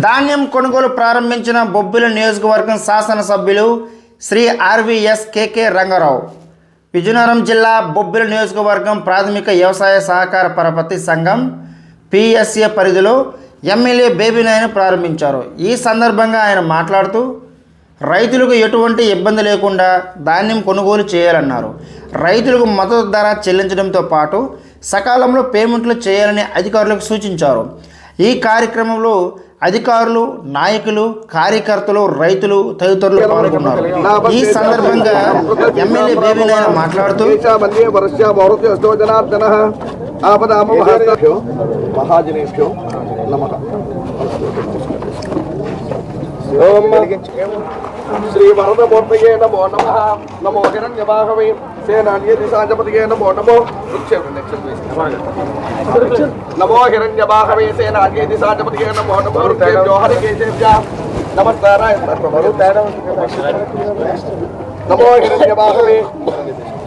ధాన్యం కొనుగోలు ప్రారంభించిన బొబ్బిలి నియోజకవర్గం శాసనసభ్యులు Shri R V S K K Rangarao. Vizianagaram జిల్లా బొబ్బిలి నియోజకవర్గం ప్రాథమిక వ్యవసాయ సహకార పరపతి సంఘం పిఎస్ఏ పరిధిలో ఎమ్మెల్యే బేబీనాయను ప్రారంభించారు. ఈ సందర్భంగా ఆయన మాట్లాడుతూ రైతులకు ఎటువంటి ఇబ్బంది లేకుండా ధాన్యం కొనుగోలు చేయాలన్నారు. రైతులకు మద్దతు ధర చెల్లించడంతో పాటు సకాలంలో పేమెంట్లు చేయాలని అధికారులకు సూచించారు. ఈ కార్యక్రమంలో అధికారులు నాయకులు కార్యకర్తలు రైతులు తదితరులు పాల్గొన్నారు. ఈ సందర్భంగా ఎమ్మెల్యే బేబీ నాయన మాట్లాడుతూ శ్రీ వరద నమో నమ. నమో హిరణ్యవాహవే. సేనాన్యే దిశాంజపతియే నమో నమో నమో హిరణ్యబాహవే సేనాన్యే దిశాంజపతియే నమో నమో రుక్షేభ్యోహరికేశేభ్యా నమస్కారాయ నమో హిరణ్యబాహవే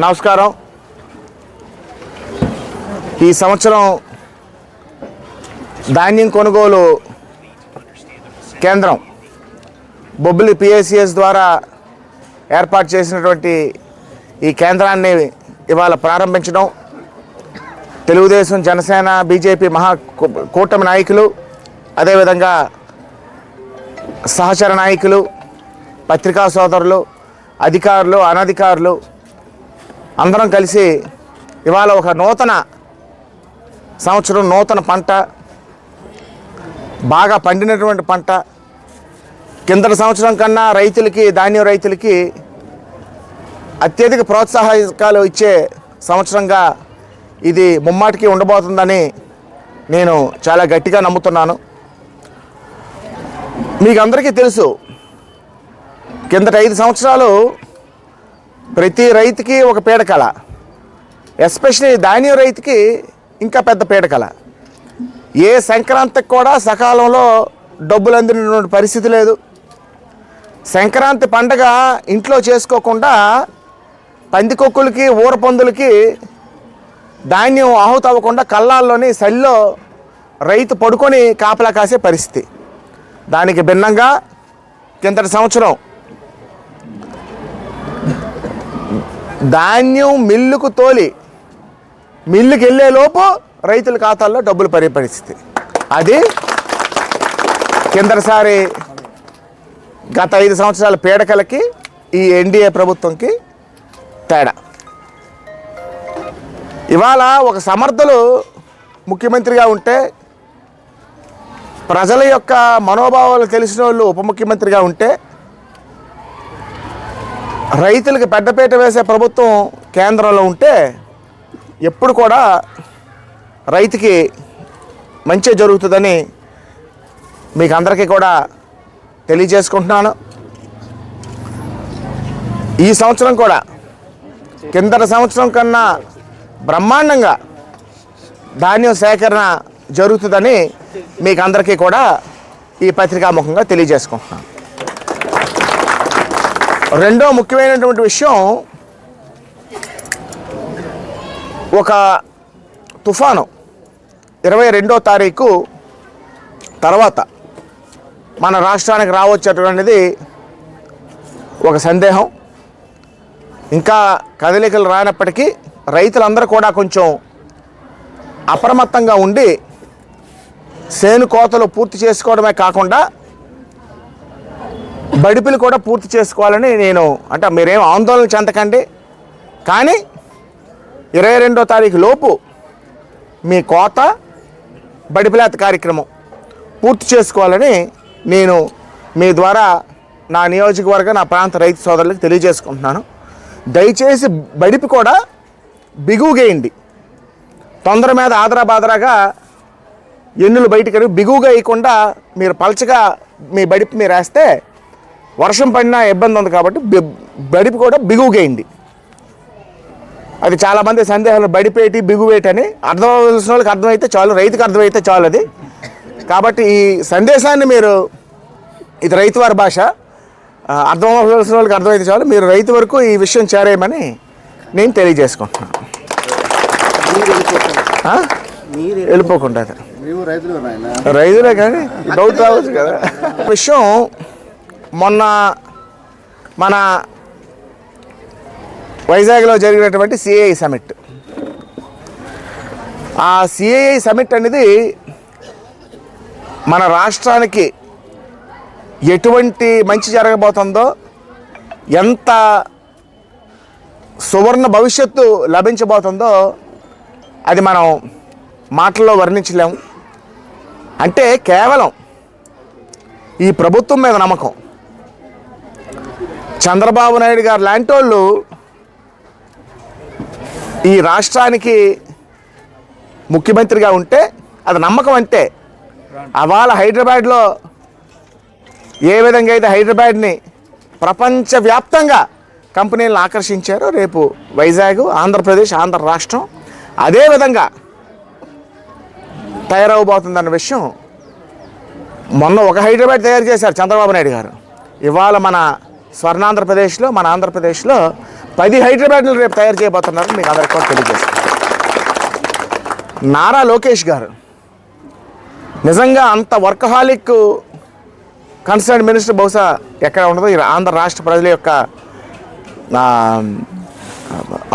నమస్కారం. ఈ సంవత్సరం ధాన్యం కొనుగోలు కేంద్రం బొబ్బిలి పిఎస్సిఎస్ ద్వారా ఏర్పాటు చేసినటువంటి ఈ కేంద్రాన్ని ఇవాళ ప్రారంభించడం. తెలుగుదేశం జనసేన బీజేపీ మహా కూటమి నాయకులు అదేవిధంగా సహచర నాయకులు పత్రికా సోదరులు అధికారులు అనధికారులు అందరం కలిసి ఇవాళ ఒక నూతన సంవత్సరం నూతన పంట బాగా పండినటువంటి పంట. కిందటి సంవత్సరం కన్నా రైతులకి ధాన్యం రైతులకి అత్యధిక ప్రోత్సాహకాలు ఇచ్చే సంవత్సరంగా ఇది ముమ్మాటికి ఉండబోతుందని నేను చాలా గట్టిగా నమ్ముతున్నాను. మీకు అందరికీ తెలుసు కిందట ఐదు సంవత్సరాలు ప్రతి రైతుకి ఒక పీడకల ఎస్పెషలీ ధాన్యం రైతుకి ఇంకా పెద్ద పీడకల ఏ సంక్రాంతికి కూడా సకాలంలో డబ్బులు అందినటువంటి పరిస్థితి లేదు. సంక్రాంతి పండగ ఇంట్లో చేసుకోకుండా పందికొక్కులకి ఊరపందులకి ధాన్యం ఆహుతి అవ్వకుండా కళ్ళాల్లోని సల్లో రైతు పడుకొని కాపలా కాసే పరిస్థితి. దానికి భిన్నంగా కిందటి సంవత్సరం ధాన్యం మిల్లుకు తోలి మిల్లుకి వెళ్ళేలోపు రైతుల ఖాతాల్లో డబ్బులు పడే పరిస్థితి. అది కిందటిసారి గత ఐదు సంవత్సరాల పీడకలకి ఈ ఎన్డీఏ ప్రభుత్వంకి తేడా ఇవాళ ఒక సమర్థులు ముఖ్యమంత్రిగా ఉంటే ప్రజల యొక్క మనోభావాలు తెలిసిన వాళ్ళు ఉప ముఖ్యమంత్రిగా ఉంటే రైతులకు పెద్దపీట వేసే ప్రభుత్వం కేంద్రంలో ఉంటే ఎప్పుడు కూడా రైతుకి మంచి జరుగుతుందని మీకు అందరికీ కూడా తెలియజేసుకుంటున్నాను. ఈ సంవత్సరం కూడా కిందటి సంవత్సరం కన్నా బ్రహ్మాండంగా ధాన్యం సేకరణ జరుగుతుందని మీకు అందరికీ కూడా ఈ పత్రికాముఖంగా తెలియజేసుకుంటున్నాను. రెండో ముఖ్యమైనటువంటి విషయం ఒక తుఫాను ఇరవై రెండో తారీఖు తర్వాత మన రాష్ట్రానికి రావచ్చేటువంటిది ఒక సందేహం. ఇంకా కదలికలు రానప్పటికీ రైతులందరూ కూడా కొంచెం అప్రమత్తంగా ఉండి సేను కోతలు పూర్తి చేసుకోవడమే కాకుండా బడిపిలు కూడా పూర్తి చేసుకోవాలని నేను అంటే మీరేం ఆందోళన చెందకండి. కానీ ఇరవై రెండో తారీఖు లోపు మీ కోత బడిపిలాత కార్యక్రమం పూర్తి చేసుకోవాలని నేను మీ ద్వారా నా నియోజకవర్గ నా ప్రాంత రైతు సోదరులకు తెలియజేసుకుంటున్నాను. దయచేసి బడిపి కూడా బిగువుగేయండి తొందర మీద ఆదరాబాదరాగా ఎన్నులు బయటికి బిగువుగా వేయకుండా మీరు పలచగా మీ బడిపి మీరు వేస్తే వర్షం పడినా ఇబ్బంది ఉంది కాబట్టి బడిపి కూడా బిగువుగేయండి అది చాలామంది సందేహాలు బడిపేటి బిగువేటి అని అర్థం వాళ్ళకి అర్థమైతే చాలు రైతుకి అర్థమైతే చాలు అది. కాబట్టి ఈ సందేశాన్ని మీరు ఇది రైతు వారి భాష. అర్థం అవ్వాల్సిన వాళ్ళకి అర్థమైతే చాలు. మీరు రైతు వరకు ఈ విషయం చేరేయమని నేను తెలియజేసుకుంటున్నాను? వెళ్ళిపోకుండా. రైతులు కానీ డౌట్ రావచ్చు కదా. విషయం మొన్న మన వైజాగ్లో జరిగినటువంటి సిఐ సమిట్ ఆ సిఐఐ సమిట్ అనేది మన రాష్ట్రానికి ఎటువంటి మంచి జరగబోతుందో ఎంత సువర్ణ భవిష్యత్తు లభించబోతుందో అది మనం మాటల్లో వర్ణించలేము అంటే కేవలం ఈ ప్రభుత్వం మీద నమ్మకం. చంద్రబాబు నాయుడు గారు లాంటి వాళ్ళు ఈ రాష్ట్రానికి ముఖ్యమంత్రిగా ఉంటే అది నమ్మకం అంటే అవాళ హైదరాబాద్లో ఏ విధంగా అయితే హైదరాబాద్ని ప్రపంచవ్యాప్తంగా కంపెనీలను ఆకర్షించారో రేపు వైజాగ్ ఆంధ్రప్రదేశ్ ఆంధ్ర రాష్ట్రం అదేవిధంగా తయారవబోతుందన్న విషయం మొన్న ఒక హైదరాబాద్ తయారు చేశారు చంద్రబాబు నాయుడు గారు. ఇవాళ మన స్వర్ణాంధ్రప్రదేశ్లో మన ఆంధ్రప్రదేశ్లో పది హైదరాబాద్లు రేపు తయారు చేయబోతున్నారు మీకు అందరికీ కూడా తెలియజేస్తాను. నారా లోకేష్ గారు నిజంగా అంత వర్కహాలిక్ కన్సర్న్ మినిస్టర్ బహుశా ఎక్కడ ఉండదో ఆంధ్ర రాష్ట్ర ప్రజల యొక్క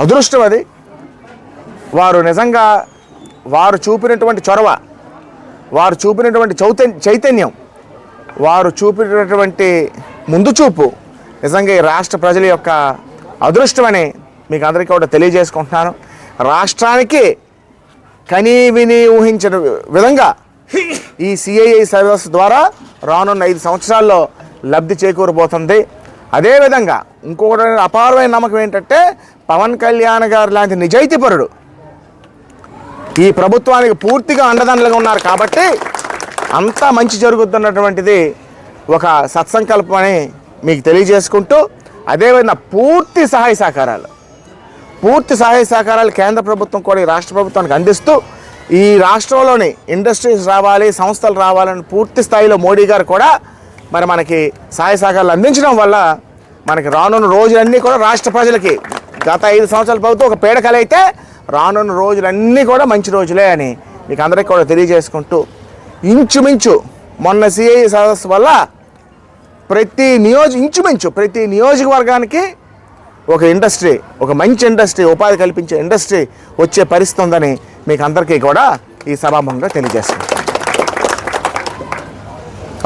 అదృష్టం అది. వారు నిజంగా వారు చూపినటువంటి చొరవ వారు చూపినటువంటి చౌత చైతన్యం వారు చూపినటువంటి ముందు చూపు నిజంగా ఈ రాష్ట్ర ప్రజల యొక్క అదృష్టమని మీకు అందరికీ కూడా తెలియజేసుకుంటున్నాను. రాష్ట్రానికి కనీ విని ఊహించిన విధంగా ఈ సిఐఐ సర్వీస్ ద్వారా రానున్న ఐదు సంవత్సరాల్లో లబ్ధి చేకూరబోతుంది. అదేవిధంగా ఇంకొకటి అపారమైన నమ్మకం ఏంటంటే పవన్ కళ్యాణ్ గారు లాంటి నిజాయితీపరుడు ఈ ప్రభుత్వానికి పూర్తిగా అండదండలుగా ఉన్నారు కాబట్టి అంతా మంచి జరుగుతున్నటువంటిది ఒక సత్సంకల్పం అని మీకు తెలియజేసుకుంటూ అదేవిధంగా పూర్తి సహాయ సహకారాలు పూర్తి సహాయ సహకారాలు కేంద్ర ప్రభుత్వం కూడా ఈ రాష్ట్ర ప్రభుత్వానికి అందిస్తూ ఈ రాష్ట్రంలోని ఇండస్ట్రీస్ రావాలి సంస్థలు రావాలని పూర్తి స్థాయిలో మోడీ గారు కూడా మరి మనకి సహాయ సహకారాలు అందించడం వల్ల మనకి రానున్న రోజులన్నీ కూడా రాష్ట్ర ప్రజలకి గత ఐదు సంవత్సరాల ప్రభుత్వం ఒక పీడకలైతే రానున్న రోజులన్నీ కూడా మంచి రోజులే అని మీకు అందరికీ కూడా తెలియజేసుకుంటూ ఇంచుమించు మొన్న సిఐ సదస్సు వల్ల ప్రతి నియోజ ఇంచుమించు ప్రతి నియోజకవర్గానికి ఒక ఇండస్ట్రీ ఒక మంచి ఇండస్ట్రీ ఉపాధి కల్పించే ఇండస్ట్రీ వచ్చే పరిస్థితి ఉందని మీకు అందరికీ కూడా ఈ సభాముఖంగా తెలియజేస్తాను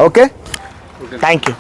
ఓకే? Thank you